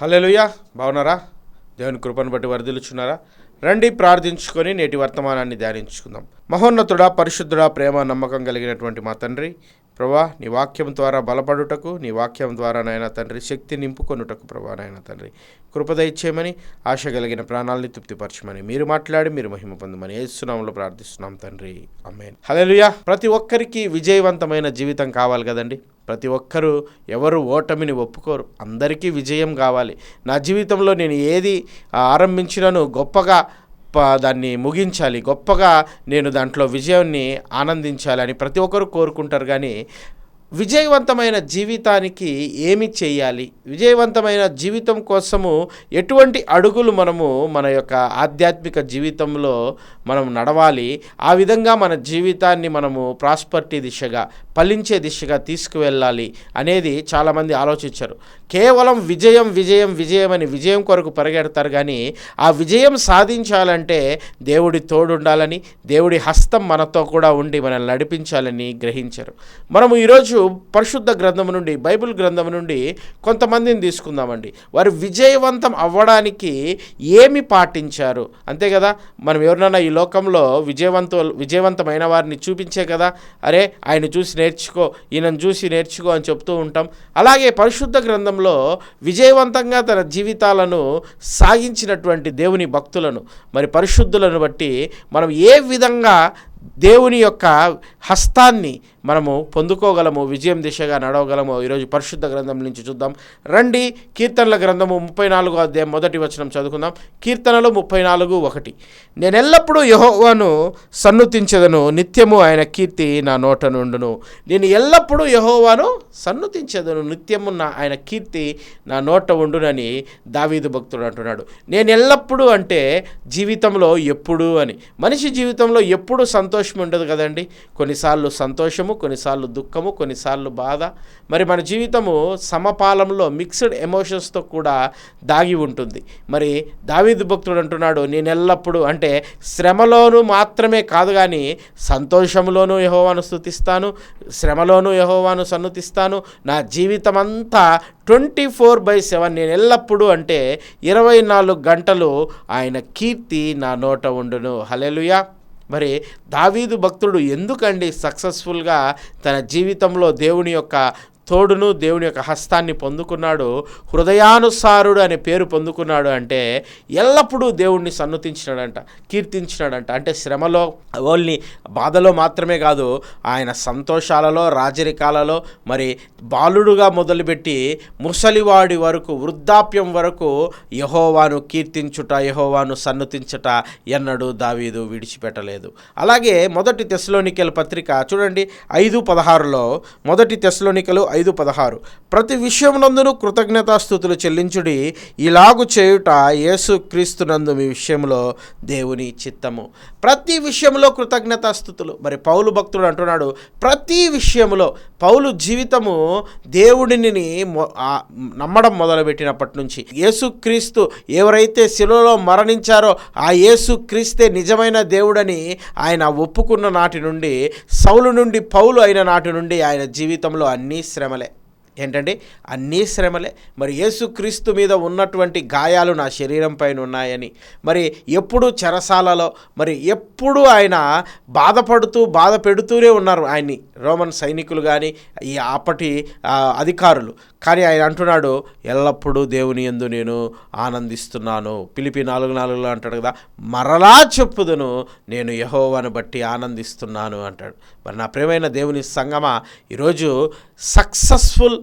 హల్లెలూయా. బాగున్నారా? దేవుని కృపను బట్టి వరదలుచున్నారా? రండి ప్రార్థించుకొని నేటి వర్తమానాన్ని ధ్యానించుకుందాం. మహోన్నతుడా పరిశుద్ధుడా ప్రేమ నమ్మకం కలిగినటువంటి మా తండ్రి ప్రభా నీ వాక్యం ద్వారా బలపడుటకు నీ వాక్యం ద్వారా నాయన తండ్రి శక్తి నింపుకొనుటకు ప్రభా నాయన తండ్రి కృపద ఇచ్చేయమని ఆశ కలిగిన ప్రాణాలని తృప్తిపరచమని మీరు మాట్లాడి మీరు మహిమ పొందమని ఏసునామంలో ప్రార్థిస్తున్నాం తండ్రి. అమ్మేన్ హల్లెలూయా. ప్రతి ఒక్కరికి విజయవంతమైన జీవితం కావాలి కదండి. ప్రతి ఒక్కరూ ఎవరు ఓటమిని ఒప్పుకోరు. అందరికీ విజయం కావాలి. నా జీవితంలో నేను ఏది ఆరంభించినను గొప్పగా ప దాన్ని ముగించాలి. గొప్పగా నేను దాంట్లో విజయాన్ని ఆనందించాలని ప్రతి ఒక్కరు కోరుకుంటారు. కానీ విజయవంతమైన జీవితానికి ఏమి చేయాలి? విజయవంతమైన జీవితం కోసము ఎటువంటి అడుగులు మనము మన యొక్క ఆధ్యాత్మిక జీవితంలో మనం నడవాలి? ఆ విధంగా మన జీవితాన్ని మనము ప్రాస్పర్టీ దిశగా ఫలించే దిశగా తీసుకువెళ్ళాలి అనేది చాలామంది ఆలోచించారు. కేవలం విజయం విజయం విజయం అని విజయం కొరకు పరిగెడతారు కానీ ఆ విజయం సాధించాలంటే దేవుడి తోడుండాలని దేవుడి హస్తం మనతో కూడా ఉండి మనల్ని నడిపించాలని గ్రహించారు. మనము ఈరోజు పరిశుద్ధ గ్రంథం నుండి బైబిల్ గ్రంథం నుండి కొంతమందిని తీసుకుందామండి. వారు విజయవంతం అవ్వడానికి ఏమి పాటించారు? అంతే కదా? మనం ఎవరినైనా ఈ లోకంలో విజయవంత విజయవంతమైన వారిని చూపించే కదా? అరే ఆయన చూసి నేర్చుకో ఈయనను చూసి నేర్చుకో అని చెప్తూ ఉంటాం. అలాగే పరిశుద్ధ గ్రంథంలో విజయవంతంగా తన జీవితాలను సాగించినటువంటి దేవుని భక్తులను మరి పరిశుద్ధులను బట్టి మనం ఏ విధంగా దేవుని యొక్క హస్తాన్ని మనము పొందుకోగలము విజయం దిశగా నడవగలము. ఈరోజు పరిశుద్ధ గ్రంథం నుంచి చూద్దాం. రండి కీర్తనల గ్రంథము ముప్పై నాలుగు అధ్యాయం మొదటి వచనం చదువుకుందాం. కీర్తనలు ముప్పై నాలుగు ఒకటి. నేను ఎల్లప్పుడూ యహోవాను సన్నుతించదను నిత్యము ఆయన కీర్తి నా నోట నుండును. నేను ఎల్లప్పుడూ యహోవాను సన్నుతించదను నిత్యము నా ఆయన కీర్తి నా నోట ఉండునని దావీదు భక్తుడు అంటున్నాడు. నేను ఎల్లప్పుడూ అంటే జీవితంలో ఎప్పుడు అని. మనిషి జీవితంలో ఎప్పుడు సంతోషం ఉండదు కదండి. కొన్నిసార్లు సంతోషము కొన్నిసార్లు దుఃఖము కొన్నిసార్లు బాధ. మరి మన జీవితము సమపాలంలో మిక్స్డ్ ఎమోషన్స్తో కూడా దాగి ఉంటుంది. మరి దావీదు భక్తుడు అంటున్నాడు నేను ఎల్లప్పుడూ అంటే శ్రమలోను మాత్రమే కాదు కానీ సంతోషంలోనూ యహోవాను స్థుతిస్తాను శ్రమలోనూ యహోవాను సన్నుతిస్తాను. నా జీవితం అంతా ట్వంటీ ఫోర్ బై సెవెన్ నేను ఎల్లప్పుడూ అంటే ఇరవై నాలుగు గంటలు ఆయన కీర్తి నా నోట ఉండును. హలెలుయా మరి దావీదు భక్తుడు ఎందుకండి సక్సెస్ఫుల్గా తన జీవితంలో దేవుని యొక్క తోడును దేవుని యొక్క హస్తాన్ని పొందుకున్నాడు హృదయానుసారుడు అనే పేరు పొందుకున్నాడు అంటే ఎల్లప్పుడూ దేవుణ్ణి సన్నుతించినాడంట కీర్తించినాడంట. అంటే శ్రమలో ఓన్లీ బాధలో మాత్రమే కాదు ఆయన సంతోషాలలో రాజరికాలలో మరి బాలుడుగా మొదలుపెట్టి ముసలివాడి వరకు వృద్ధాప్యం వరకు యహోవాను కీర్తించుట యహోవాను సన్నుతించుట ఎన్నడూ దావీదు విడిచిపెట్టలేదు. అలాగే మొదటి తెస్లోనికల పత్రిక చూడండి ఐదు పదహారులో మొదటి తెస్లోనికలు ఐదు పదహారు. ప్రతి విషయమునందును కృతజ్ఞతాస్థుతులు చెల్లించుడి. ఇలాగు చేయుట యేసు క్రీస్తునందు మీ విషయంలో దేవుని చిత్తము. ప్రతి విషయంలో కృతజ్ఞతాస్థుతులు మరి పౌలు భక్తుడు అంటున్నాడు ప్రతి విషయంలో పౌలు జీవితము దేవుడిని మొ- నమ్మడం మొదలుపెట్టినప్పటి నుంచి. యేసుక్రీస్తు ఎవరైతే శిలలో మరణించారో ఆ యేసుక్రీస్తే నిజమైన దేవుడని ఆయన ఒప్పుకున్న నాటి నుండి సౌలు నుండి పౌలు అయిన నాటి నుండి ఆయన జీవితంలో అన్ని శ్రమ శ్రమలే. ఏంటంటే అన్నీ శ్రమలే. మరి యేసుక్రీస్తు మీద ఉన్నటువంటి గాయాలు నా శరీరం పైన ఉన్నాయని. మరి ఎప్పుడు చెరసాలలో మరి ఎప్పుడు ఆయన బాధపడుతూ బాధ పెడుతూనే ఉన్నారు ఆయన్ని. రోమన్ సైనికులు కానీ ఈ అప్పటి అధికారులు. కానీ ఆయన అంటున్నాడు ఎల్లప్పుడూ దేవుని యందు నేను ఆనందిస్తున్నాను. పిలిపి నాలుగు నాలుగులో అంటాడు కదా మరలా చెప్పుదును నేను యహోవాను బట్టి ఆనందిస్తున్నాను అంటాడు. మరి నా ప్రేమైన దేవుని సంగమ ఈరోజు సక్సెస్ఫుల్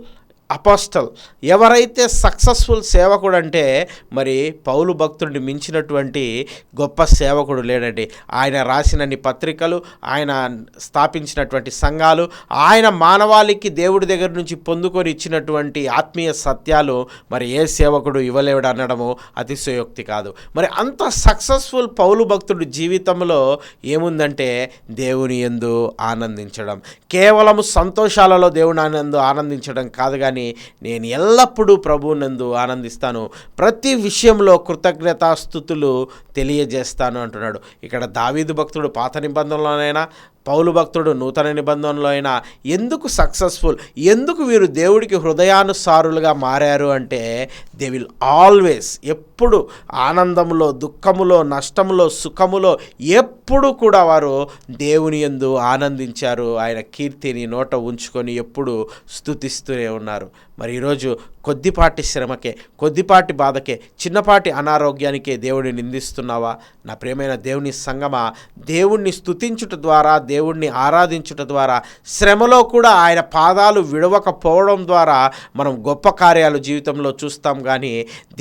అపోస్టల్. ఎవరైతే సక్సెస్ఫుల్ సేవకుడు అంటే మరి పౌలు భక్తుడిని మించినటువంటి గొప్ప సేవకుడు లేడండి. ఆయన రాసినన్ని పత్రికలు ఆయన స్థాపించినటువంటి సంఘాలు ఆయన మానవాళికి దేవుడి దగ్గర నుంచి పొందుకొని ఇచ్చినటువంటి ఆత్మీయ సత్యాలు మరి ఏ సేవకుడు ఇవ్వలేడు అనడము అతిశయోక్తి కాదు. మరి అంత సక్సెస్ఫుల్ పౌలు భక్తుడి జీవితంలో ఏముందంటే దేవుని ఎందు ఆనందించడం. కేవలం సంతోషాలలో దేవుని ఆనందు ఆనందించడం కాదు కానీ నేను ఎల్లప్పుడూ ప్రభునందు ఆనందిస్తాను. ప్రతి విషయంలో కృతజ్ఞతాస్థుతులు తెలియజేస్తాను అంటున్నాడు. ఇక్కడ దావీదు భక్తుడు పాత నిబంధనలోనైనా పౌలు భక్తుడు నూతన నిబంధనలో అయినా ఎందుకు సక్సెస్ఫుల్ ఎందుకు వీరు దేవుడికి హృదయానుసారులుగా మారారు అంటే దే విల్ ఆల్వేస్ ఎప్పుడు ఆనందంలో దుఃఖములో నష్టములో సుఖములో ఎప్పుడు కూడా వారు దేవుని ఎందు ఆనందించారు. ఆయన కీర్తిని నోట ఉంచుకొని ఎప్పుడు స్థుతిస్తూనే ఉన్నారు. మరి ఈరోజు కొద్దిపాటి శ్రమకే కొద్దిపాటి బాధకే చిన్నపాటి అనారోగ్యానికే దేవుడిని నిందిస్తున్నావా? నా ప్రియమైన దేవుని సంగమా దేవుణ్ణి స్తుతించుట ద్వారా దేవుణ్ణి ఆరాధించుట ద్వారా శ్రమలో కూడా ఆయన పాదాలు విడవకపోవడం ద్వారా మనం గొప్ప కార్యాలు జీవితంలో చూస్తాం కానీ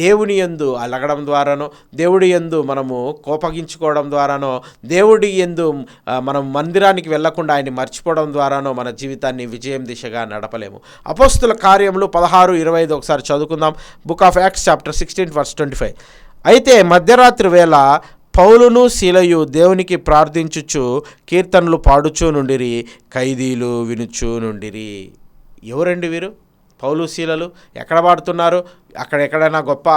దేవుని ఎందు అలగడం ద్వారానో దేవుడి ఎందు మనము కోపగించుకోవడం ద్వారానో దేవుడి ఎందు మనం మందిరానికి వెళ్ళకుండా ఆయన్ని మర్చిపోవడం ద్వారానో మన జీవితాన్ని విజయం దిశగా నడపలేము. అపోస్తుల కార్యములు పదహారు ఇరవై ఐదు ఒకసారి చదువుకుందాం. Book of Acts chapter sixteen verse twenty five అయితే మధ్యరాత్రి వేళ పౌలును శీలయు దేవునికి ప్రార్థించుచు కీర్తనలు పాడుచూ నుండిరి ఖైదీలు వినుచూ నుండిరి. ఎవరండి వీరు? పౌలు శీలలు ఎక్కడ పాడుతున్నారు అక్కడ ఎక్కడైనా గొప్ప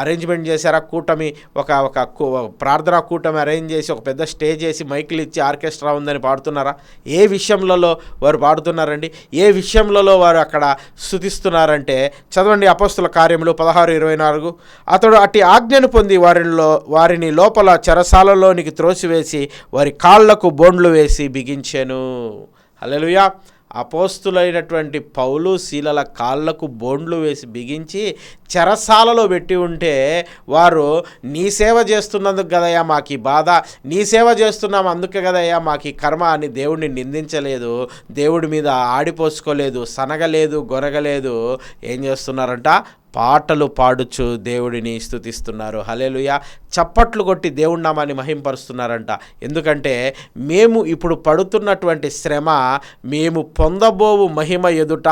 అరేంజ్మెంట్ చేశారా? కూటమి ఒక ఒక ప్రార్థనా కూటమి అరేంజ్ చేసి ఒక పెద్ద స్టేజ్ చేసి మైకులు ఇచ్చి ఆర్కెస్ట్రా ఉందని పాడుతున్నారా? ఏ విషయంలో వారు పాడుతున్నారండి? ఏ విషయంలో వారు అక్కడ స్థుతిస్తున్నారంటే చదవండి అపస్తుల కార్యములు పదహారు ఇరవై నాలుగు. అతడు అట్టి ఆజ్ఞను పొంది వారిలో వారిని లోపల చెరసాలలోనికి త్రోసివేసి వారి కాళ్ళకు బోండ్లు వేసి బిగించాను. అల్లెలుయా అపోస్తులైనటువంటి పౌలు శీలల కాళ్ళకు బోండ్లు వేసి బిగించి చెరసాలలో పెట్టి ఉంటే వారు నీ సేవ చేస్తున్నందుకు కదయ్యా మాకు ఈ బాధ నీ సేవ చేస్తున్నాం అందుకే కదయ్యా మాకు ఈ కర్మ అని దేవుడిని నిందించలేదు దేవుడి మీద ఆడిపోసుకోలేదు సనగలేదు గొరగలేదు. ఏం చేస్తున్నారంట? పాటలు పాడుచు దేవుడిని స్థుతిస్తున్నారు. హలేలుయ చప్పట్లు కొట్టి దేవుడి నామాన్ని మహింపరుస్తున్నారంట. ఎందుకంటే మేము ఇప్పుడు పడుతున్నటువంటి శ్రమ మేము పొందబోవు మహిమ ఎదుట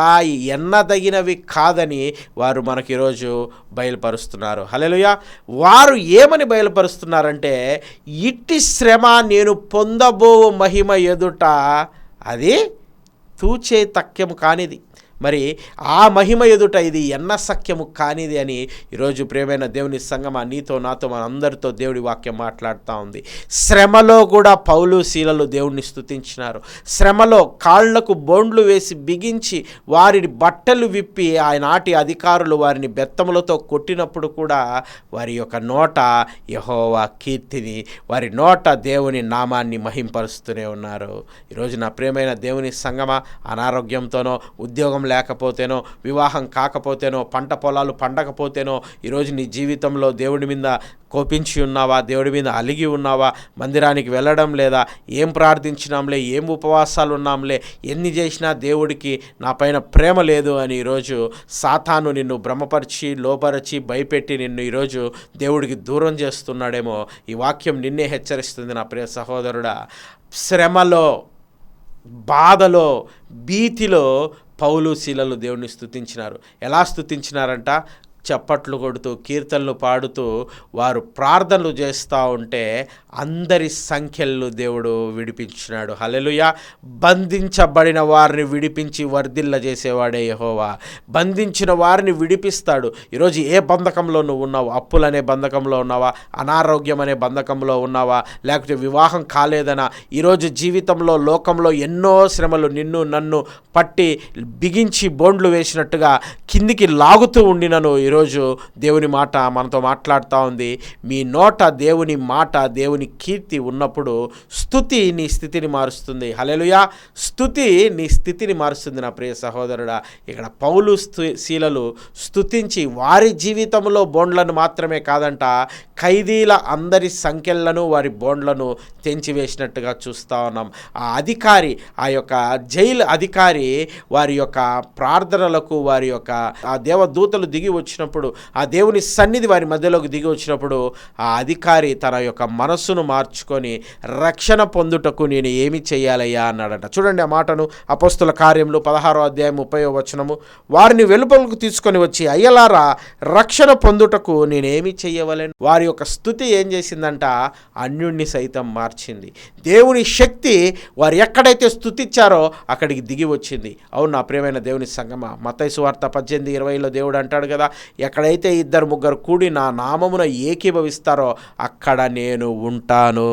ఎన్నదగినవి కాదని వారు మనకి ఈరోజు బయలుపరుస్తున్నారు. హలేలుయ వారు ఏమని బయలుపరుస్తున్నారంటే ఇట్టి శ్రమ నేను పొందబో మహిమ ఎదుట అది తూచే తక్యం కానిది. మరి ఆ మహిమ ఎదుట ఇది ఎన్న సఖ్యము కానిది అని ఈరోజు ప్రేమైన దేవుని సంగమ నీతో నాతో మన అందరితో దేవుడి వాక్యం మాట్లాడుతూ ఉంది. శ్రమలో కూడా పౌలు శీలలు దేవుణ్ణి స్తుతించినారు. శ్రమలో కాళ్ళకు బోండ్లు వేసి బిగించి వారి బట్టలు విప్పి ఆనాటి అధికారులు వారిని బెత్తములతో కొట్టినప్పుడు కూడా వారి యొక్క నోట యహోవా కీర్తిని వారి నోట దేవుని నామాన్ని మహింపరుస్తూనే ఉన్నారు. ఈరోజు నా ప్రేమైన దేవుని సంగమ అనారోగ్యంతోనో ఉద్యోగం లేకపోతేనో వివాహం కాకపోతేనో పంట పొలాలు పండకపోతేనో ఈరోజు నీ జీవితంలో దేవుడి మీద కోపించి ఉన్నావా? దేవుడి మీద అలిగి ఉన్నావా? మందిరానికి వెళ్ళడం లేదా? ఏం ప్రార్థించినాంలే? ఏం ఉపవాసాలు ఉన్నాంలే? ఎన్ని చేసినా దేవుడికి నా పైన ప్రేమ లేదు అని ఈరోజు సాతాను నిన్ను భ్రమపరిచి లోపరిచి భయపెట్టి నిన్ను ఈరోజు దేవుడికి దూరం చేస్తున్నాడేమో. ఈ వాక్యం నిన్నే హెచ్చరిస్తుంది నా ప్రియ సహోదరుడా. శ్రమలో బాధలో భీతిలో పౌలు శీలలు దేవుని స్థుతించినారు ఎలా స్థుతించినారంట చప్పట్లు కొడుతూ కీర్తనలు పాడుతూ వారు ప్రార్థనలు చేస్తూ ఉంటే అందరి సంఖ్యలు దేవుడు విడిపించినాడు. హలెలుయ బంధించబడిన వారిని విడిపించి వర్ధిల్ల చేసేవాడే యహోవా. బంధించిన వారిని విడిపిస్తాడు. ఈరోజు ఏ బంధకంలో నువ్వు ఉన్నావు? అప్పులనే బంధకంలో ఉన్నావా? అనారోగ్యం అనే బంధకంలో ఉన్నావా? లేకపోతే వివాహం కాలేదనా? ఈరోజు జీవితంలో లోకంలో ఎన్నో శ్రమలు నిన్ను నన్ను పట్టి బిగించి బోండ్లు వేసినట్టుగా కిందికి లాగుతూ ఉండినను ఈరోజు దేవుని మాట మనతో మాట్లాడుతూ ఉంది. మీ నోట దేవుని మాట దేవుని కీర్తి ఉన్నప్పుడు స్థుతి నీ స్థితిని మారుస్తుంది. హలెలుయా స్థుతి నీ స్థితిని మారుస్తుంది నా ప్రియ సహోదరుడా. ఇక్కడ పౌలు స్థు శీలలు స్థుతించి వారి జీవితంలో బోండ్లను మాత్రమే కాదంట ఖైదీల అందరి సంఖ్యలను వారి బోండ్లను తెంచివేసినట్టుగా చూస్తూ ఉన్నాం. ఆ అధికారి ఆ యొక్క జైలు అధికారి వారి యొక్క ప్రార్థనలకు వారి యొక్క ఆ దేవదూతలు దిగి వచ్చిన వచ్చినప్పుడు ఆ దేవుని సన్నిధి వారి మధ్యలోకి దిగి వచ్చినప్పుడు ఆ అధికారి తన యొక్క మనస్సును మార్చుకొని రక్షణ పొందుటకు నేను ఏమి చేయాలయ్యా అన్నాడట. చూడండి ఆ మాటను అపస్తుల కార్యంలో పదహారో అధ్యాయం ముప్పై వచనము. వారిని వెలుపలకు తీసుకొని వచ్చి అయ్యలారా రక్షణ పొందుటకు నేనేమి చేయవలేను? వారి యొక్క స్థుతి ఏం చేసిందంట? అన్యుణ్ణి సైతం మార్చింది. దేవుని శక్తి వారు ఎక్కడైతే స్థుతిచ్చారో అక్కడికి దిగి వచ్చింది. అవును నా ప్రియమైన దేవుని సంగమ? మతైసు వార్త పద్దెనిమిది ఇరవైలో దేవుడు అంటాడు కదా ఎక్కడైతే ఇద్దరు ముగ్గురు కూడి నా నామమున ఏకీభవిస్తారో అక్కడ నేను ఉంటాను.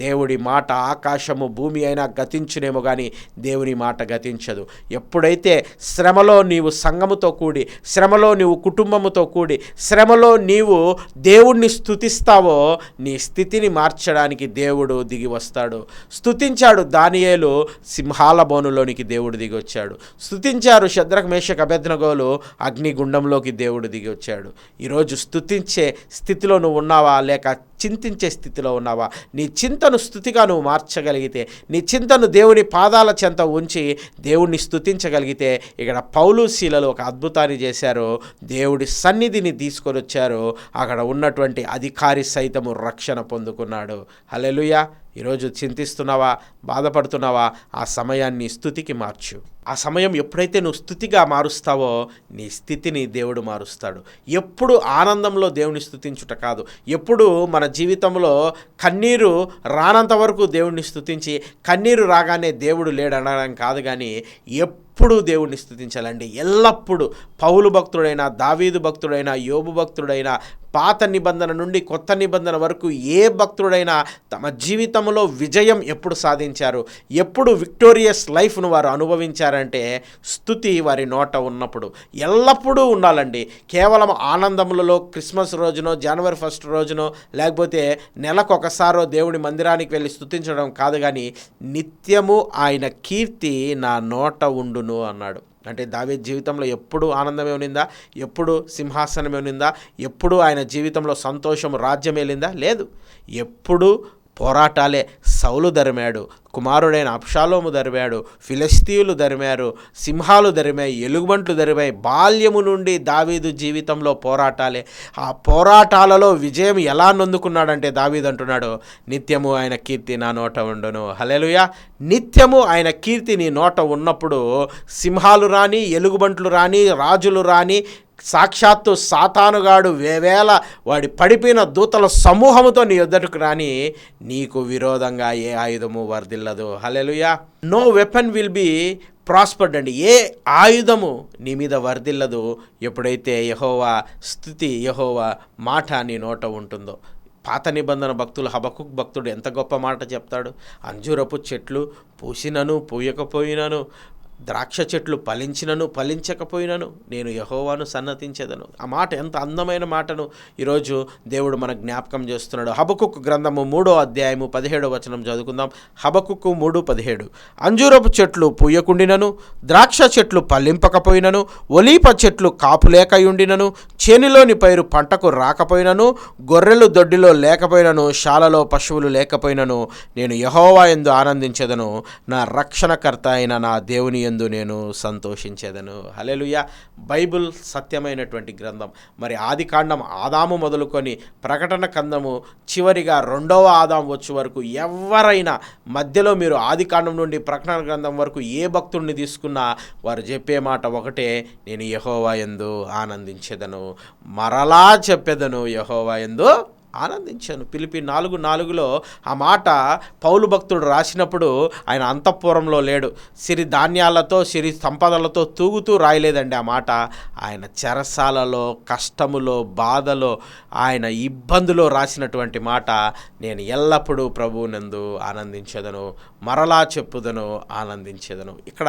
దేవుడి మాట ఆకాశము భూమి అయినా గతించునేమో కానీ దేవుని మాట గతించదు. ఎప్పుడైతే శ్రమలో నీవు సంఘముతో కూడి శ్రమలో నీవు కుటుంబముతో కూడి శ్రమలో నీవు దేవుణ్ణి స్థుతిస్తావో నీ స్థితిని మార్చడానికి దేవుడు దిగి వస్తాడు. స్థుతించాడు దానియేలు సింహాల బోనులోనికి దేవుడు దిగి వచ్చాడు. స్తుతించారు శద్రక మేషక అభ్యర్థనగోలు అగ్నిగుండంలోకి దేవుడు దిగి వచ్చాడు. ఈరోజు స్థుతించే స్థితిలో నువ్వు ఉన్నావా? లేక చింతించే స్థితిలో ఉన్నావా? నీ చింత చింతను స్థుతిగా నువ్వు మార్చగలిగితే నీ చింతను దేవుని పాదాల చెంత ఉంచి దేవుణ్ణి స్థుతించగలిగితే ఇక్కడ పౌలు శీలలు ఒక అద్భుతాన్ని చేశారు. దేవుడి సన్నిధిని తీసుకొని వచ్చారు. అక్కడ ఉన్నటువంటి అధికారి సైతము రక్షణ పొందుకున్నాడు. హలెలుయా ఈరోజు చింతిస్తున్నావా బాధపడుతున్నావా? ఆ సమయాన్ని స్థుతికి మార్చు. ఆ సమయం ఎప్పుడైతే నువ్వు స్థుతిగా మారుస్తావో నీ స్థితిని దేవుడు మారుస్తాడు. ఎప్పుడు ఆనందంలో దేవుని స్థుతించుట కాదు. ఎప్పుడు మన జీవితంలో కన్నీరు రానంత వరకు దేవుడిని స్థుతించి కన్నీరు రాగానే దేవుడు లేడనడం కాదు కానీ ఎప్పుడు దేవుడిని స్థుతించాలండి. ఎల్లప్పుడూ పౌలు భక్తుడైనా దావీదు భక్తుడైనా యోబు భక్తుడైనా పాత నిబంధన నుండి కొత్త నిబంధన వరకు ఏ భక్తుడైనా తమ జీవితంలో విజయం ఎప్పుడు సాధించారు? ఎప్పుడు విక్టోరియస్ లైఫ్ను వారు అనుభవించారంటే స్థుతి వారి నోట ఉన్నప్పుడు. ఎల్లప్పుడూ ఉండాలండి. కేవలం ఆనందములలో క్రిస్మస్ రోజునో జనవరి ఫస్ట్ రోజునో లేకపోతే నెలకు ఒకసారో దేవుడి మందిరానికి వెళ్ళి స్థుతించడం కాదు కానీ నిత్యము ఆయన కీర్తి నా నోట ఉండును అన్నాడు. అంటే దావేద్ జీవితంలో ఎప్పుడు ఆనందమే ఉనిందా? ఎప్పుడు సింహాసనమే ఉనిందా? ఎప్పుడు ఆయన జీవితంలో సంతోషం రాజ్యమేలిందా లేదు. ఎప్పుడు పోరాటాలే సౌలు దరిమాడు. కుమారుడైన అప్షాలోము దరిమాడు ఫిలిస్తీయులు దరిమారు సింహాలు దరిమాయి ఎలుగుబంట్లు దరిమాయి బాల్యము నుండి దావీదు జీవితంలో పోరాటాలే. ఆ పోరాటాలలో విజయం ఎలా నొందుకున్నాడంటే దావీదు అంటున్నాడు నిత్యము ఆయన కీర్తి నా నోట ఉండును. హలెలుయా నిత్యము ఆయన కీర్తి నీ నోట ఉన్నప్పుడు సింహాలు రాని ఎలుగుబంట్లు రాని రాజులు రాని సాక్షాత్తు సాతానుగాడు వేవేల వాడి పడిపోయిన దూతల సమూహముతో నీ ఎద్దటకు రాని నీకు విరోధంగా ఏ ఆయుధము వెళ్ళదు hallelujah no weapon will be prospered అండి. ఏ ఆయుధము నీ మీద వర్దిల్లదు ఎప్పుడైతే యహోవా స్థుతి యహోవా మాట నీ నోట ఉంటుందో. పాత నిబంధన భక్తులు హబకుక్ భక్తుడు ఎంత గొప్ప మాట చెప్తాడు? అంజూరపు చెట్లు పూసినను పూయకపోయినను ద్రాక్ష చెట్లు ఫలించినను ఫలించకపోయినను నేను యహోవాను సన్నతించేదను. ఆ మాట ఎంత అందమైన మాటను. ఈరోజు దేవుడు మన జ్ఞాపకం చేస్తున్నాడు. హబకుక్ గ్రంథము మూడో అధ్యాయము పదిహేడో వచనం చదువుకుందాం. హబకుక్కు మూడు పదిహేడు. అంజూరపు చెట్లు పూయకుండినను ద్రాక్ష చెట్లు ఫలింపకపోయినను ఒలీప చెట్లు కాపులేకయుండినను చేనిలోని పైరు పంటకు రాకపోయినను గొర్రెలు దొడ్డిలో లేకపోయినను శాలలో పశువులు లేకపోయినను నేను యహోవా ఎందు ఆనందించేదను. నా రక్షణకర్త అయిన నా దేవుని ఎందు నేను సంతోషించేదను. హలెలుయ బైబిల్ సత్యమైనటువంటి గ్రంథం. మరి ఆది కాండం ఆదాము మొదలుకొని ప్రకటన కందము చివరిగా రెండవ ఆదాం వచ్చే వరకు ఎవరైనా మధ్యలో మీరు ఆది కాండం నుండి ప్రకటన గ్రంథం వరకు ఏ భక్తుడిని తీసుకున్నా వారు చెప్పే మాట ఒకటే నేను యహోవా ఎందు ఆనందించేదను. మరలా చెప్పేదను యహోవా ఎందు ఆనందించాను. పిలిపి నాలుగు నాలుగులో ఆ మాట పౌలు భక్తుడు రాసినప్పుడు ఆయన అంతఃపురంలో లేడు. సిరి ధాన్యాలతో సిరి సంపదలతో తూగుతూ రాయలేదండి ఆ మాట. ఆయన చెరసాలలో కష్టములో బాధలో ఆయన ఇబ్బందులో రాసినటువంటి మాట నేను ఎల్లప్పుడూ ప్రభువునందు ఆనందించదను. మరలా చెప్పుదను ఆనందించేదను. ఇక్కడ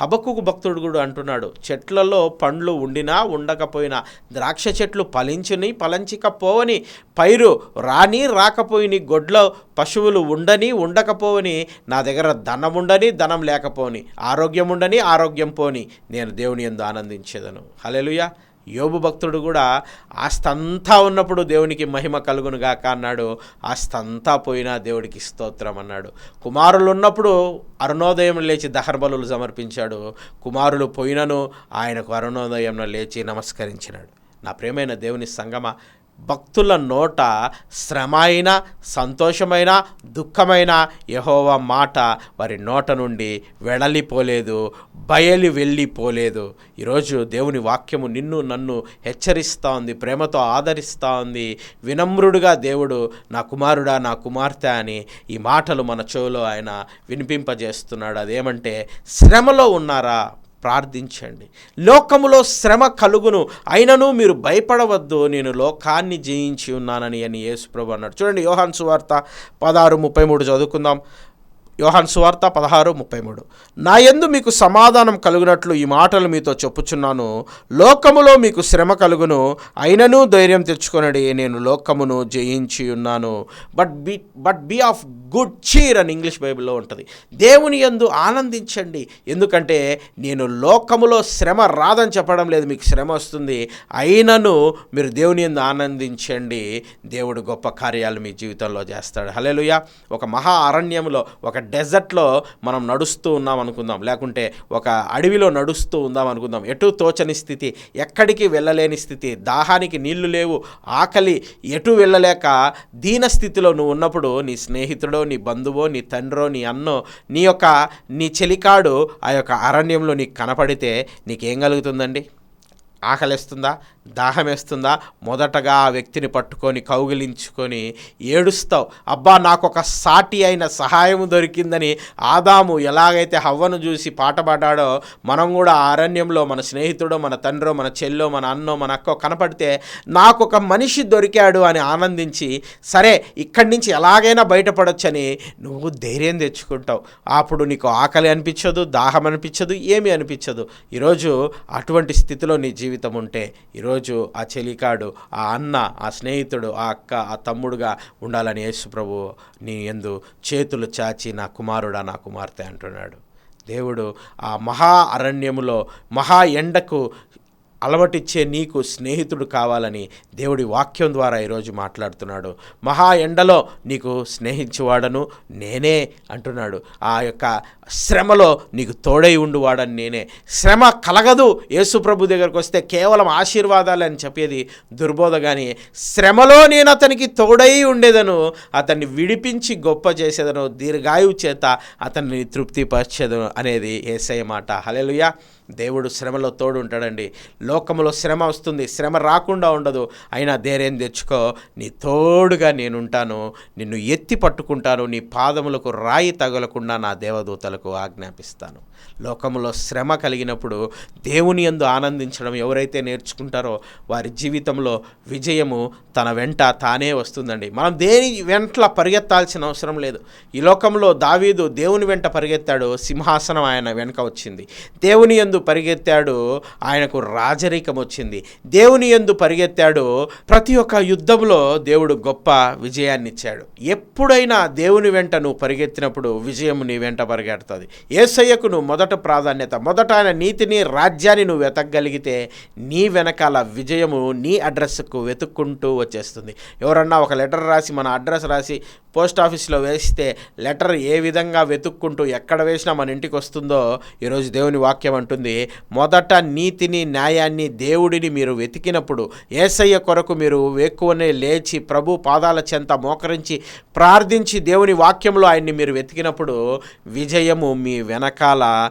హబకుకు భక్తుడు కూడా అంటున్నాడు చెట్లలో పండ్లు ఉండినా ఉండకపోయినా ద్రాక్ష చెట్లు ఫలించుని ఫలించకపోవని పైరు రాని రాకపోయిని గొడ్ల పశువులు ఉండని ఉండకపోవని నా దగ్గర ధనం ఉండని ధనం లేకపోని ఆరోగ్యం ఉండని ఆరోగ్యం పోని నేను దేవుని ఎందు ఆనందించేదను. హలెలుయా యోబు భక్తుడు కూడా ఆస్తంతా ఉన్నప్పుడు దేవునికి మహిమ కలుగునుగాక అన్నాడు. ఆస్తంతా పోయినా దేవుడికి స్తోత్రం అన్నాడు. కుమారులు ఉన్నప్పుడు అరుణోదయం లేచి దహర్బలు సమర్పించాడు. కుమారులు పోయినను ఆయనకు అరుణోదయంలో లేచి నమస్కరించినాడు. నా ప్రేమైన దేవుని సంగమ భక్తుల నోట శ్రమ అయినా సంతోషమైన దుఃఖమైన యహోవ మాట వారి నోట నుండి వెడలిపోలేదు బయలి వెళ్ళిపోలేదు. ఈరోజు దేవుని వాక్యము నిన్ను నన్ను హెచ్చరిస్తూ ఉంది ప్రేమతో ఆదరిస్తూ ఉంది వినమ్రుడుగా దేవుడు నా కుమారుడా నా కుమార్తె అని ఈ మాటలు మన చెవులో ఆయన వినిపింపజేస్తున్నాడు. అదేమంటే శ్రమలో ఉన్నారా? ప్రార్థించండి. లోకములో శ్రమ కలుగును అయినను మీరు భయపడవద్దు. నేను లోకాన్ని జయించి ఉన్నానని అని యేసుప్రభు అన్నాడు. చూడండి యోహాన్ సువార్త పదహారు ముప్పై మూడు చదువుకుందాం. యోహాన్ సువార్త పదహారు ముప్పై మూడు. నా యందు మీకు సమాధానం కలుగునట్లు ఈ మాటలు మీతో చెప్పుచున్నాను. లోకములో మీకు శ్రమ కలుగును. అయినను ధైర్యం తెచ్చుకొనడి. నేను లోకమును జయించి ఉన్నాను. But be but be of good cheer అని ఇంగ్లీష్ బైబిల్లో ఉంటుంది. దేవుని యందు ఆనందించండి. ఎందుకంటే నేను లోకములో శ్రమ రాదని చెప్పడం లేదు. మీకు శ్రమ వస్తుంది. అయినను మీరు దేవుని యందు ఆనందించండి. దేవుడు గొప్ప కార్యాలు మీ జీవితంలో చేస్తాడు. హలేలుయ ఒక మహా అరణ్యంలో ఒక డెజర్ట్లో మనం నడుస్తూ ఉన్నాం అనుకుందాం. లేకుంటే ఒక అడవిలో నడుస్తూ ఉందాం అనుకుందాం. ఎటు తోచని స్థితి ఎక్కడికి వెళ్ళలేని స్థితి దాహానికి నీళ్ళు లేవు ఆకలి ఎటు వెళ్ళలేక దీన స్థితిలో నువ్వు ఉన్నప్పుడు నీ స్నేహితుడో నీ బంధువో నీ తండ్రో నీ అన్నో నీ యొక్క నీ చెలికాడు ఆ యొక్క అరణ్యంలో నీకు కనపడితే నీకేం కలుగుతుందండి? ఆకలిస్తుందా? దాహమేస్తుందా? మొదటగా ఆ వ్యక్తిని పట్టుకొని కౌగిలించుకొని ఏడుస్తావు. అబ్బా నాకు ఒక సాటి అయిన సహాయం దొరికిందని ఆదాము ఎలాగైతే హవ్వను చూసి పాట పాడాడో మనం కూడా అరణ్యంలో మన స్నేహితుడో మన తండ్రో మన చెల్లో మన అన్నో మన అక్కో కనపడితే నాకు ఒక మనిషి దొరికాడు అని ఆనందించి సరే ఇక్కడి నుంచి ఎలాగైనా బయటపడొచ్చని నువ్వు ధైర్యం తెచ్చుకుంటావు. అప్పుడు నీకు ఆకలి అనిపించదు దాహం అనిపించదు ఏమీ అనిపించదు. ఈరోజు అటువంటి స్థితిలో నీ జీవితం జీవితం ఉంటే ఈరోజు ఆ చెలికాడు ఆ అన్న ఆ స్నేహితుడు ఆ అక్క ఆ తమ్ముడుగా ఉండాలని యేసు ప్రభు నీ ఎందు చేతులు చాచి నా కుమారుడా నా కుమార్తె అంటున్నాడు. దేవుడు ఆ మహా అరణ్యములో మహా ఎండకు అలవటిచ్చే నీకు స్నేహితుడు కావాలని దేవుడి వాక్యం ద్వారా ఈరోజు మాట్లాడుతున్నాడు. మహా ఎండలో నీకు స్నేహించేవాడను నేనే అంటున్నాడు. ఆ యొక్క శ్రమలో నీకు తోడై ఉండువాడని నేనే. శ్రమ కలగదు. యేసు ప్రభు దగ్గరకు వస్తే కేవలం ఆశీర్వాదాలు అని చెప్పేది దుర్బోధ కానీ శ్రమలో నేను అతనికి తోడై ఉండేదను అతన్ని విడిపించి గొప్ప చేసేదను దీర్ఘాయువు చేత అతన్ని తృప్తిపరిచేదను అనేది ఏసయ్య మాట. హలెలుయా దేవుడు శ్రమలో తోడు ఉంటాడండి. లోకములో శ్రమ వస్తుంది. శ్రమ రాకుండా ఉండదు. అయినా ధైర్యం తెచ్చుకో. నీ తోడుగా నేనుంటాను. నిన్ను ఎత్తి పట్టుకుంటాను. నీ పాదములకు రాయి తగలకుండా నా దేవదూతలకు ఆజ్ఞాపిస్తాను. లోకములో శ్రమ కలిగినప్పుడు దేవుని యందు ఆనందించడం ఎవరైతే నేర్చుకుంటారో వారి జీవితంలో విజయము తన వెంట తానే వస్తుందండి. మనం దేని వెంట పరిగెత్తాల్సిన అవసరం లేదు. ఈ లోకంలో దావీదు దేవుని వెంట పరిగెత్తాడు సింహాసనం ఆయన వెనక వచ్చింది. దేవుని యందు పరిగెత్తాడు ఆయనకు రాజరికం వచ్చింది. దేవుని యందు పరిగెత్తాడు ప్రతి ఒక్క యుద్ధంలో దేవుడు గొప్ప విజయాన్ని ఇచ్చాడు ఎప్పుడైనా దేవుని వెంట నువ్వు పరిగెత్తినప్పుడు విజయం నీ వెంట వస్తుంది ఏసయ్యకు నువ్వు మొదట ప్రాధాన్యత మొదట ఆయన నీతిని రాజ్యాన్ని నువ్వు వెతకగలిగితే నీ వెనకాల విజయము నీ అడ్రస్కు వెతుక్కుంటూ వచ్చేస్తుంది. ఎవరన్నా ఒక లెటర్ రాసి మన అడ్రస్ రాసి పోస్ట్ ఆఫీస్లో వేస్తే లెటర్ ఏ విధంగా వెతుక్కుంటూ ఎక్కడ వేసినా మన ఇంటికి వస్తుందో ఈరోజు దేవుని వాక్యం అంటుంది. మొదట నీతిని న్యాయాన్ని దేవుడిని మీరు వెతికినప్పుడు ఏసయ్య కొరకు మీరు వేక్కువనే లేచి ప్రభు పాదాల చెంత మోకరించి ప్రార్థించి దేవుని వాక్యంలో ఆయన్ని మీరు వెతికినప్పుడు విజయము మీ వెనకాల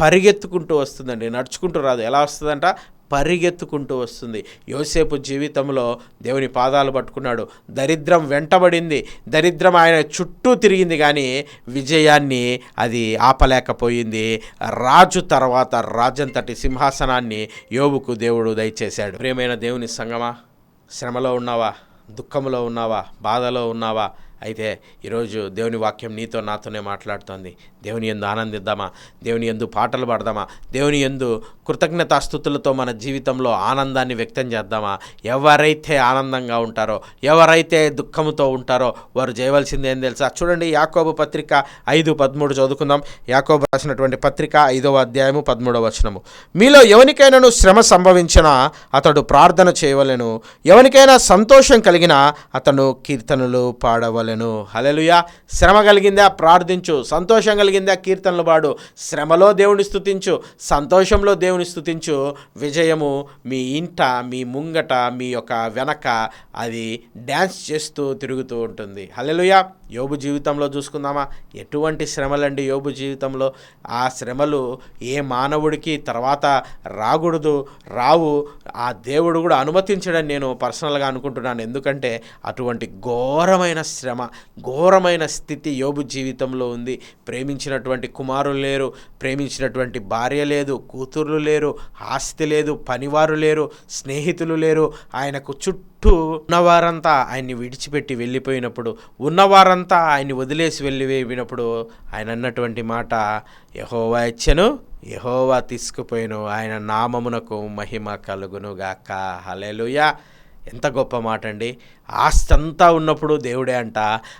పరిగెత్తుకుంటూ వస్తుందండి. నడుచుకుంటూ రాదు. ఎలా వస్తుందంట? పరిగెత్తుకుంటూ వస్తుంది. యోసేపు జీవితంలో దేవుని పాదాలు పట్టుకున్నాడు. దరిద్రం వెంటబడింది. దరిద్రం ఆయన చుట్టూ తిరిగింది కానీ విజయాన్ని అది ఆపలేకపోయింది. రాజు తర్వాత రాజంతటి సింహాసనాన్ని యోబుకు దేవుడు దయచేశాడు. ప్రియమైన దేవుని సంగమా శ్రమలో ఉన్నావా? దుఃఖంలో ఉన్నావా? బాధలో ఉన్నావా? అయితే ఈరోజు దేవుని వాక్యం నీతో నాతోనే మాట్లాడుతోంది. దేవుని ఎందు ఆనందిద్దామా? దేవుని ఎందు పాటలు పాడదామా? దేవుని ఎందు కృతజ్ఞతాస్థుతులతో మన జీవితంలో ఆనందాన్ని వ్యక్తం చేద్దామా? ఎవరైతే ఆనందంగా ఉంటారో ఎవరైతే దుఃఖముతో ఉంటారో వారు చేయవలసింది ఏం తెలుసా? చూడండి యాకోబు పత్రిక ఐదు పదమూడు చదువుకుందాం. యాకోబు రాసినటువంటి పత్రిక ఐదవ అధ్యాయము పదమూడవ వచనము. మీలో ఎవరికైనాను శ్రమ సంభవించినా అతడు ప్రార్థన చేయవలెను. ఎవరికైనా సంతోషం కలిగినా అతను కీర్తనలు పాడవలను. హలెలుయా శ్రమ కలిగిందా? ప్రార్థించు. సంతోషం కలిగిందా? కీర్తనలు పాడు. శ్రమలో దేవుని స్థుతించు సంతోషంలో దేవుని స్థుతించు విజయము మీ ఇంట మీ ముంగట మీ యొక్క వెనక అది డ్యాన్స్ చేస్తూ తిరుగుతూ ఉంటుంది. హలలుయా యోబు జీవితంలో చూసుకుందామా? ఎటువంటి శ్రమలండి యోబు జీవితంలో? ఆ శ్రమలు ఏ మానవుడికి తర్వాత రాకూడదు. రావు ఆ దేవుడు కూడా అనుమతించడని నేను పర్సనల్గా అనుకుంటున్నాను. ఎందుకంటే అటువంటి ఘోరమైన శ్రమ ఘోరమైన స్థితి యోబు జీవితంలో ఉంది. ప్రేమించినటువంటి కుమారులు లేరు ప్రేమించినటువంటి భార్య లేదు కూతుర్లు లేరు ఆస్తి లేదు పనివారు లేరు స్నేహితులు లేరు. ఆయనకు చుట్టూ ఉన్నవారంతా ఆయన్ని విడిచిపెట్టి వెళ్ళిపోయినప్పుడు ఉన్నవారంతా ఆయన్ని వదిలేసి వెళ్ళిపోయినప్పుడు ఆయన అన్నటువంటి మాట యహోవా ఇచ్చను యహోవా తీసుకుపోయాను ఆయన నామమునకు మహిమ కలుగునుగాక. హలేలుయా ఎంత గొప్ప మాట అండి ఆస్తి అంతా ఉన్నప్పుడు దేవుడే అంట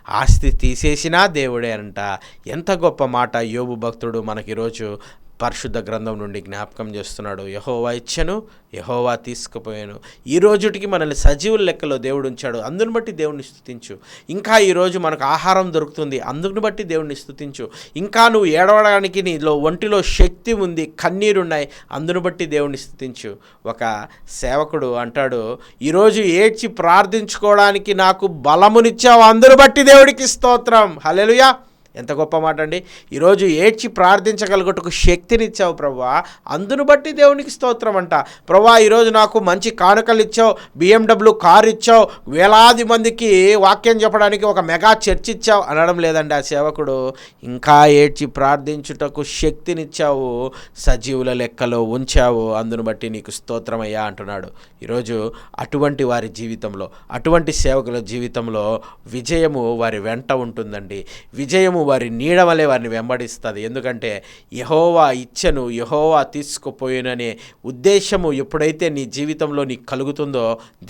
ఆస్తి తీసేసినా దేవుడే అంట. ఎంత గొప్ప మాట యోబు భక్తుడు మనకి ఈరోజు పరిశుద్ధ గ్రంథం నుండి జ్ఞాపకం చేస్తున్నాడు. యహోవా ఇచ్చను యహోవా తీసుకుపోయాను. ఈ రోజుటికి మనల్ని సజీవుల లెక్కలో దేవుడు ఉంచాడు. అందుని బట్టి దేవుణ్ణి స్థుతించు. ఇంకా ఈరోజు మనకు ఆహారం దొరుకుతుంది. అందుని బట్టి దేవుణ్ణి స్థుతించు. ఇంకా నువ్వు ఏడవడానికి నీలో ఒంటిలో శక్తి ఉంది కన్నీరున్నాయి. అందును బట్టి దేవుణ్ణి స్థుతించు. ఒక సేవకుడు అంటాడు ఈరోజు ఏడ్చి ప్రార్థించుకోవడానికి నాకు బలమునిచ్చావు. అందును బట్టి దేవుడికి స్తోత్రం. హలెలుయా ఎంత గొప్ప మాట అండి ఈరోజు ఏడ్చి ప్రార్థించగలుగుటకు శక్తినిచ్చావు ప్రభా అందును బట్టి దేవునికి స్తోత్రం అంట ప్రభా ఈరోజు నాకు మంచి కానుకలు ఇచ్చావు బిఎండబ్ల్యూ కార్ ఇచ్చావు వేలాది మందికి వాక్యం చెప్పడానికి ఒక మెగా చర్చ్ ఇచ్చావు అనడం లేదండి ఆ సేవకుడు. ఇంకా ఏడ్చి ప్రార్థించుటకు శక్తినిచ్చావు సజీవుల లెక్కలో ఉంచావు అందును బట్టి నీకు స్తోత్రమయ్యా అంటున్నాడు. ఈరోజు అటువంటి వారి జీవితంలో అటువంటి సేవకుల జీవితంలో విజయము వారి వెంట ఉంటుందండి. విజయము వారి నీడ వలె వారిని వెంబడిస్తుంది. ఎందుకంటే యహోవా ఇచ్చను యహోవా తీసుకుపోయిననే ఉద్దేశము ఎప్పుడైతే నీ జీవితంలో నీకు కలుగుతుందో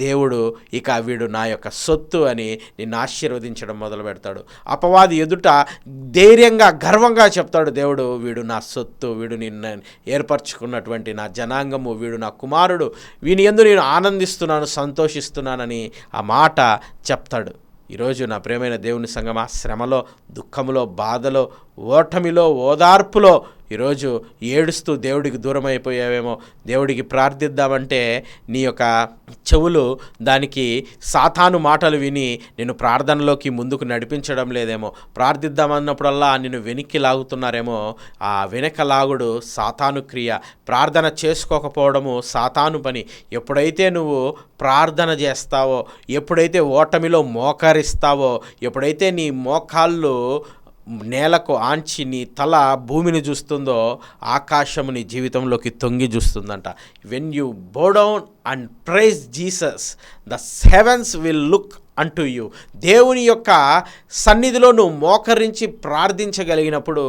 దేవుడు ఇక వీడు నా యొక్క సొత్తు అని నిన్ను ఆశీర్వదించడం మొదలు పెడతాడు. అపవాది ఎదుట ధైర్యంగా గర్వంగా చెప్తాడు దేవుడు వీడు నా సొత్తు వీడు నిన్న ఏర్పరచుకున్నటువంటి నా జనాంగము వీడు నా కుమారుడు వీని ఎందు నేను ఆనందిస్తున్నాను సంతోషిస్తున్నానని ఆ మాట చెప్తాడు. ఈరోజు నా ప్రేమైన దేవుని సంగమా శ్రమలో దుఃఖములో బాధలో ఓటమిలో ఓదార్పులో ఈరోజు ఏడుస్తూ దేవుడికి దూరం అయిపోయావేమో దేవుడికి ప్రార్థిద్దామంటే నీ యొక్క చెవులు దానికి సాతాను మాటలు విని నేను ప్రార్థనలోకి ముందుకు నడిపించడం లేదేమో. ప్రార్థిద్దామన్నప్పుడల్లా నిన్ను వెనక్కి లాగుతున్నారేమో. ఆ వెనక లాగుడు సాతాను క్రియ. ప్రార్థన చేసుకోకపోవడము సాతాను పని. ఎప్పుడైతే నువ్వు ప్రార్థన చేస్తావో ఎప్పుడైతే ఓటమిలో మోకరిస్తావో ఎప్పుడైతే నీ మోకాళ్ళు నేలకు ఆంచి నీ తల భూమిని చూస్తుందో ఆకాశము నీ జీవితంలోకి తొంగి చూస్తుందంట. When you bow down and praise Jesus the heavens will look అంటూ యూ దేవుని యొక్క సన్నిధిలో నువ్వు మోకరించి ప్రార్థించగలిగినప్పుడు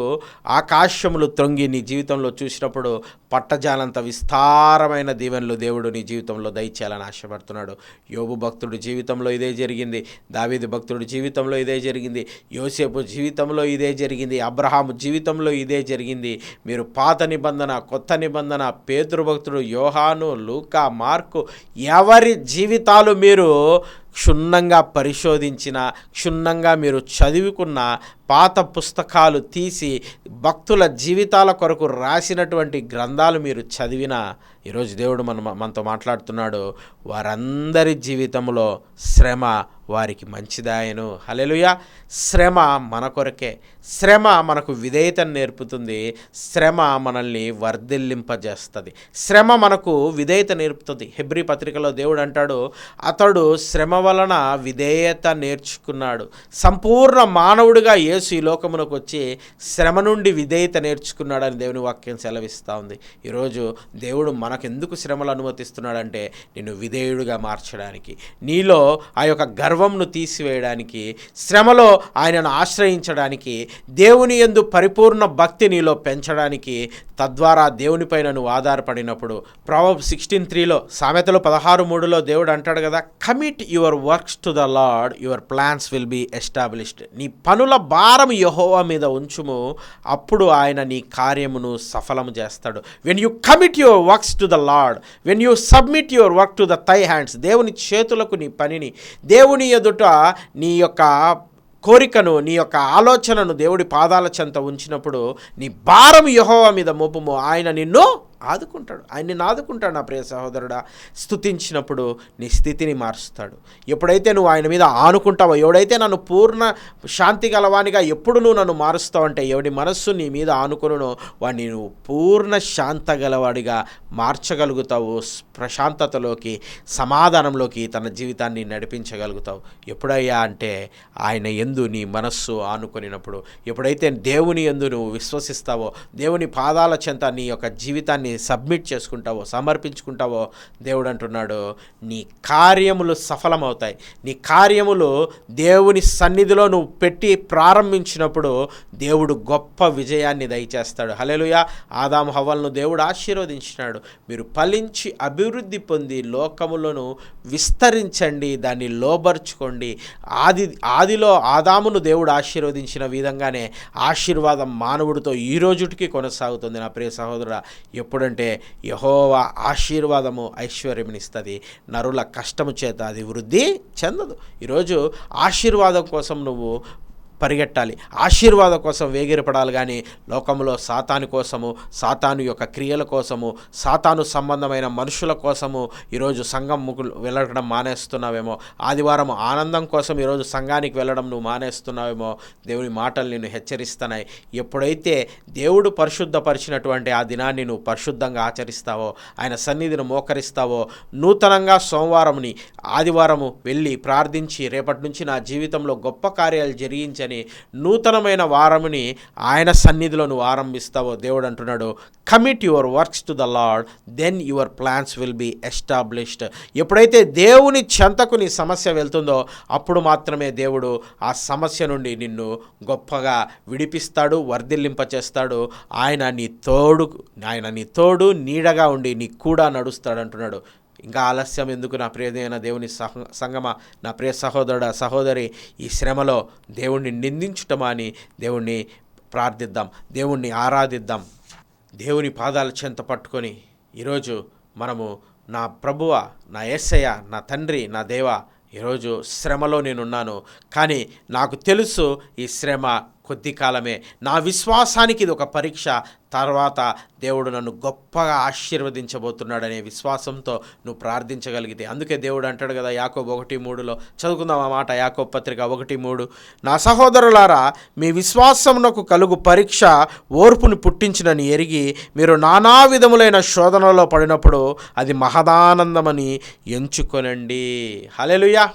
ఆకాశములు తొంగి నీ జీవితంలో చూసినప్పుడు పట్టజాలంత విస్తారమైన దీవెనలు దేవుడు నీ జీవితంలో దయచేయాలని ఆశపడుతున్నాడు. యోబు భక్తుడి జీవితంలో ఇదే జరిగింది. దావీదు భక్తుడి జీవితంలో ఇదే జరిగింది. యోసేపు జీవితంలో ఇదే జరిగింది. అబ్రహాము జీవితంలో ఇదే జరిగింది. మీరు పాత నిబంధన కొత్త నిబంధన పేతృభక్తుడు యోహాను లూకా మార్కు ఎవరి జీవితాలు మీరు క్షుణ్ణంగా పరిశోధించిన క్షుణ్ణంగా మీరు చదువుకున్న పాత పుస్తకాలు తీసి భక్తుల జీవితాల కొరకు రాసినటువంటి గ్రంథాలు మీరు చదివిన ఈరోజు దేవుడు మన మనతో మాట్లాడుతున్నాడు. వారందరి జీవితంలో శ్రమ వారికి మంచిదాయను. హలెలుయ శ్రమ మన కొరకే. శ్రమ మనకు విధేయతను నేర్పుతుంది. శ్రమ మనల్ని వర్ధిల్లింపజేస్తుంది. శ్రమ మనకు విధేయత నేర్పుతుంది. హెబ్రి పత్రికలో దేవుడు అంటాడు అతడు శ్రమ వలన విధేయత నేర్చుకున్నాడు. సంపూర్ణ మానవుడిగా యేసు ఈ లోకమునకు వచ్చి శ్రమ నుండి విధేయత నేర్చుకున్నాడని దేవుని వాక్యం సెలవిస్తూ ఉంది. ఈరోజు దేవుడు మనకెందుకు శ్రమలు అనుమతిస్తున్నాడంటే నిన్ను విధేయుడిగా మార్చడానికి నీలో ఆ యొక్క గర్వంను తీసివేయడానికి శ్రమలో ఆయనను ఆశ్రయించడానికి దేవుని ఎందు పరిపూర్ణ భక్తి నీలో పెంచడానికి తద్వారా దేవునిపైన నువ్వు ఆధారపడినప్పుడు. ప్రొవబ్ సిక్స్టీన్ త్రీలో సామెతలు పదహారు మూడులో దేవుడు అంటాడు కదా commit your works to the Lord your plans will be established నీ పనుల భారం యహోవా మీద ఉంచుము అప్పుడు ఆయన నీ కార్యమును సఫలము చేస్తాడు. When you commit your works to the Lord when you submit your work to the thy hands దేవుని చేతులకు నీ పనిని దేవుని ఎదుట నీ యొక్క కోరికను నీ యొక్క ఆలోచనను దేవుడి పాదాల చెంత ఉంచినప్పుడు నీ భారం యహోవా మీద మోపము. ఆయన నిన్ను ఆదుకుంటాడు. ఆయన నిన్ను ఆదుకుంటాడు నా ప్రియ సహోదరుడా. స్థుతించినప్పుడు నీ స్థితిని మారుస్తాడు. ఎప్పుడైతే నువ్వు ఆయన మీద ఆనుకుంటావో ఎవడైతే నన్ను పూర్ణ శాంతి గలవానిగా ఎప్పుడు నువ్వు నన్ను మారుస్తావంటే ఎవడి మనస్సు నీ మీద ఆనుకును వాడిని నువ్వు పూర్ణ శాంత గలవాడిగా మార్చగలుగుతావు. ప్రశాంతతలోకి సమాధానంలోకి తన జీవితాన్ని నడిపించగలుగుతావు. ఎప్పుడయ్యా అంటే ఆయన ఎందు నీ మనస్సు ఆనుకొనినప్పుడు ఎప్పుడైతే దేవుని ఎందు నువ్వు విశ్వసిస్తావో దేవుని పాదాల చెంత నీ యొక్క జీవితాన్ని సబ్మిట్ చేసుకుంటావో సమర్పించుకుంటావో దేవుడు అంటున్నాడు నీ కార్యములు సఫలమవుతాయి. నీ కార్యములు దేవుని సన్నిధిలో నువ్వు పెట్టి ప్రారంభించినప్పుడు దేవుడు గొప్ప విజయాన్ని దయచేస్తాడు. హల్లెలూయా. ఆదాము హవల్ను దేవుడు ఆశీర్వదించినాడు. మీరు ఫలించి అభివృద్ధి పొంది లోకములను విస్తరించండి దాన్ని లోబర్చుకోండి. ఆది ఆదిలో ఆదామును దేవుడు ఆశీర్వదించిన విధంగానే ఆశీర్వాదం మానవుడితో ఈ రోజుటికి కొనసాగుతుంది నా ప్రియ ఎప్పుడు ఎప్పుడంటే యహోవా ఆశీర్వాదము ఐశ్వర్యమునిస్తుంది నరుల కష్టము చేత అది వృద్ధి చెందదు. ఈరోజు ఆశీర్వాదం కోసం నువ్వు పరిగెట్టాలి. ఆశీర్వాదం కోసం వేగిరపడాలి కానీ లోకంలో సాతాను కోసము సాతాను యొక్క క్రియల కోసము సాతాను సంబంధమైన మనుషుల కోసము ఈరోజు సంఘం ముగ్గులు వెళ్ళడం మానేస్తున్నావేమో. ఆదివారం ఆనందం కోసం ఈరోజు సంఘానికి వెళ్ళడం నువ్వు మానేస్తున్నావేమో. దేవుని మాటలు నిన్ను హెచ్చరిస్తున్నాయి. ఎప్పుడైతే దేవుడు పరిశుద్ధపరిచినటువంటి ఆ దినాన్ని నువ్వు పరిశుద్ధంగా ఆచరిస్తావో ఆయన సన్నిధిని మోకరిస్తావో నూతనంగా సోమవారంని ఆదివారము వెళ్ళి ప్రార్థించి రేపటి నుంచి నా జీవితంలో గొప్ప కార్యాలు జరిగించని నూతనమైన వారముని ఆయన సన్నిధిలో నువ్వు ఆరంభిస్తావో దేవుడు అంటున్నాడు commit your works to the Lord then your plans will be established ఎప్పుడైతే దేవుని చెంతకు నీ సమస్య వెళ్తుందో అప్పుడు మాత్రమే దేవుడు ఆ సమస్య నుండి నిన్ను గొప్పగా విడిపిస్తాడు వర్ధిల్లింపచేస్తాడు. ఆయన నీ తోడు ఆయన నీ తోడు నీడగా ఉండి నీ కూడా నడుస్తాడు అంటున్నాడు ఇంకా ఆలస్యం ఎందుకు నా ప్రియదైన దేవుని సహ సంగమ? నా ప్రియ సహోదరుడ సహోదరి ఈ శ్రమలో దేవుణ్ణి నిందించుటమా అని దేవుణ్ణి ప్రార్థిద్దాం దేవుణ్ణి ఆరాధిద్దాం. దేవుని పాదాల చెంత పట్టుకొని ఈరోజు మనము నా ప్రభువ నా ఏసయ్య నా తండ్రి నా దేవ ఈరోజు శ్రమలో నేనున్నాను. కానీ నాకు తెలుసు ఈ శ్రమ కొద్ది కాలమే. నా విశ్వాసానికి ఇది ఒక పరీక్ష. తర్వాత దేవుడు నన్ను గొప్పగా ఆశీర్వదించబోతున్నాడనే విశ్వాసంతో నువ్వు ప్రార్థించగలిగితే. అందుకే దేవుడు అంటాడు కదా యాకోబ్ ఒకటి మూడులో చదువుకుందాం ఆ మాట యాకోబ్ పత్రిక ఒకటి మూడు. నా సహోదరులారా మీ విశ్వాసమునకు కలుగు పరీక్ష ఓర్పుని పుట్టించినని ఎరిగి మీరు నానా విధములైన శోధనలో పడినప్పుడు అది మహదానందమని ఎంచుకొనండి. హలెలుయా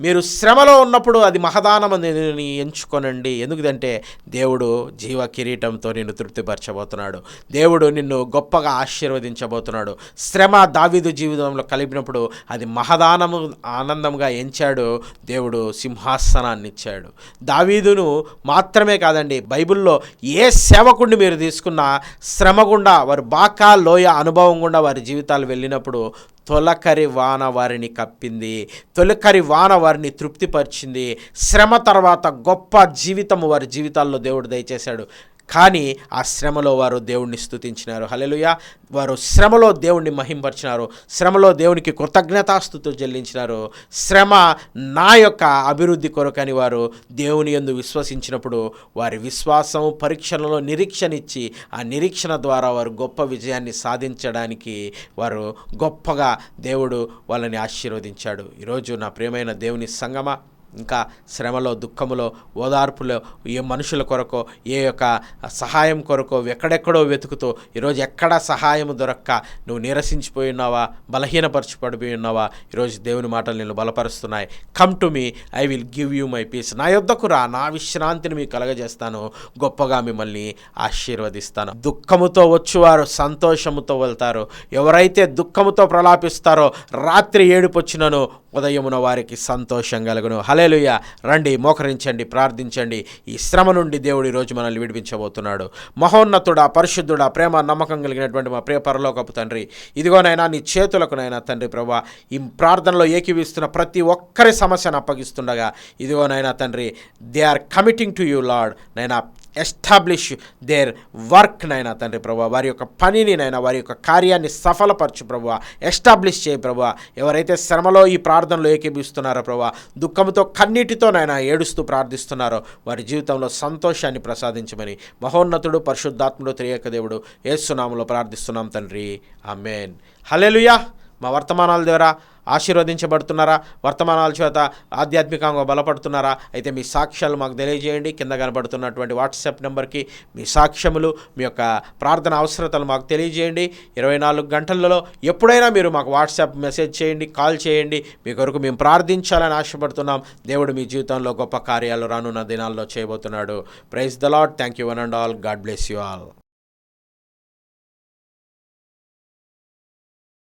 మీరు శ్రమలో ఉన్నప్పుడు అది మహదానమని ఎంచుకొనండి. ఎందుకంటే దేవుడు జీవ కిరీటంతో నిన్ను తృప్తిపరచబోతున్నాడు. దేవుడు నిన్ను గొప్పగా ఆశీర్వదించబోతున్నాడు. శ్రమ దావీదు జీవితంలో కలిపినప్పుడు అది మహదానము ఆనందంగా ఎంచాడు. దేవుడు సింహాసనాన్ని ఇచ్చాడు. దావీదును మాత్రమే కాదండి బైబిల్లో ఏ సేవకుడిని మీరు తీసుకున్నా శ్రమ గుండా వారు బాకా లోయ అనుభవం గుండా వారి జీవితాలు వెళ్ళినప్పుడు తొలకరి వాన వారిని కప్పింది. తొలకరి వాన వారిని తృప్తిపరిచింది. శ్రమ తర్వాత గొప్ప జీవితము వారి జీవితాల్లో దేవుడు దయచేశాడు. కానీ ఆ శ్రమలో వారు దేవుణ్ణి స్థుతించినారు హల్లెలూయా. వారు శ్రమలో దేవుణ్ణి మహింపరిచినారు. శ్రమలో దేవునికి కృతజ్ఞతాస్థుతులు చెల్లించినారు. శ్రమ నా యొక్క అభివృద్ధి కొరకని వారు దేవుని యందు విశ్వసించినప్పుడు వారి విశ్వాసం పరీక్షలలో నిరీక్షణ ఇచ్చి ఆ నిరీక్షణ ద్వారా వారు గొప్ప విజయాన్ని సాధించడానికి వారు గొప్పగా దేవుడు వాళ్ళని ఆశీర్వదించాడు. ఈరోజు నా ప్రియమైన దేవుని సంగమ ఇంకా శ్రమలో దుఃఖములో ఓదార్పులో ఏ మనుషుల కొరకో ఏ యొక్క సహాయం కొరకో ఎక్కడెక్కడో వెతుకుతూ ఈరోజు ఎక్కడ సహాయం దొరక్క నువ్వు నీరసించిపోయి ఉన్నావా బలహీనపరచిపడిపోయి ఉన్నావా ఈరోజు దేవుని మాటలు నేను బలపరుస్తున్నాయి. Come to me I will give you my peace నా యొద్దకు రా నా విశ్రాంతిని మీకు కలగజేస్తాను. గొప్పగా మిమ్మల్ని ఆశీర్వదిస్తాను. దుఃఖముతో వచ్చువారు సంతోషముతో వెళ్తారు. ఎవరైతే దుఃఖముతో ప్రలాపిస్తారో రాత్రి ఏడుపొచ్చినను ఉదయమున వారికి సంతోషం కలుగును. హలేలుయ రండి మోకరించండి ప్రార్థించండి. ఈ శ్రమ నుండి దేవుడు ఈరోజు మనల్ని విడిపించబోతున్నాడు. మహోన్నతుడా పరిశుద్ధుడా ప్రేమ నమ్మకం కలిగినటువంటి మా ప్రియ పరలోకపు తండ్రి. ఇదిగోనైనా నీ చేతులకు నైనా తండ్రి ప్రభా ఈ ప్రార్థనలో ఏకీవిస్తున్న ప్రతి ఒక్కరి సమస్యను అప్పగిస్తుండగా ఇదిగోనైనా తండ్రి they are committing to you Lord నైనా ఎస్టాబ్లిష్ దేర్ వర్క్ నైనా తండ్రి ప్రభా. వారి యొక్క పనిని నైనా వారి యొక్క కార్యాన్ని సఫలపరచు ప్రభు. ఎస్టాబ్లిష్ చేయి ప్రభు. ఎవరైతే శ్రమలో ఈ ప్రార్థనలో ఏకీభిస్తున్నారో ప్రభు దుఃఖంతో కన్నీటితో నైనా ఏడుస్తూ ప్రార్థిస్తున్నారో వారి జీవితంలో సంతోషాన్ని ప్రసాదించమని మహోన్నతుడు పరిశుద్ధాత్ముడు త్రియక దేవుడు ఏసునాములో ప్రార్థిస్తున్నాం తండ్రి. ఆమెన్. హల్లెలూయా. మా వర్తమానాల ద్వారా ఆశీర్వదించబడుతున్నారా? వర్తమానాల చేత ఆధ్యాత్మికంగా బలపడుతున్నారా? అయితే మీ సాక్ష్యాలు మాకు తెలియజేయండి. కింద కనబడుతున్నటువంటి వాట్సాప్ నెంబర్కి మీ సాక్ష్యములు మీ యొక్క ప్రార్థన అవసరతలు మాకు తెలియజేయండి. ఇరవై నాలుగు గంటలలో ఎప్పుడైనా మీరు మాకు వాట్సాప్ మెసేజ్ చేయండి కాల్ చేయండి. మీ కొరకు మేము ప్రార్థించాలని ఆశపడుతున్నాం. దేవుడు మీ జీవితంలో గొప్ప కార్యాలు రానున్న దినాల్లో చేయబోతున్నాడు. Praise the Lord thank you one and all. God bless you all.